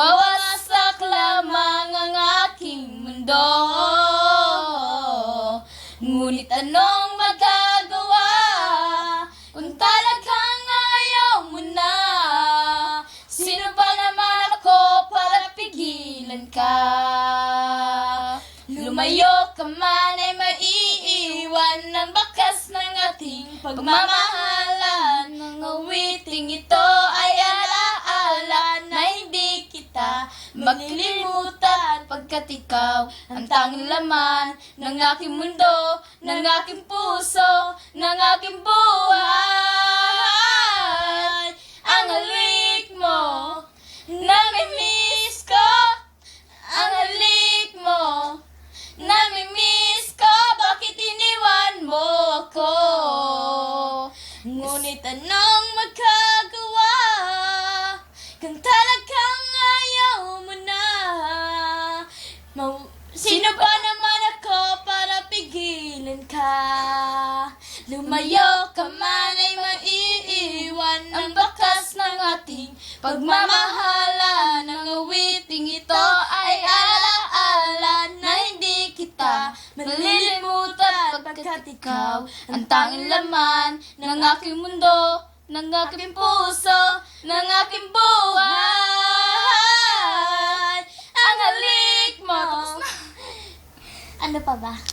Wawasak lamang ang aking mundo. Ngunit anong magagawa Kung talagang ayaw mo na? Sino ba naman ako para pigilan ka? Lumayo ka man ay maiiwan Ng bakas ng ating pagmamahal. Kita maglilimutan pagkat ikaw ang tanging laman ng aking mundo, ng aking puso, ng aking buhay. Ang halik mo, nami-miss ko, ang halik mo, Nami-miss ko, bakit iniwan mo ako? Ngunit anong magkagawa? Pigilan ka? Lumayo ka man ay maiiwan ang bakas ng ating pagmamahala ng awiting ito ay alaala na hindi kita malilimutan pagkat ikaw ang tanging laman ng aking mundo, ng aking puso, ng aking buhay. Ang halik mo. Ano pa ba?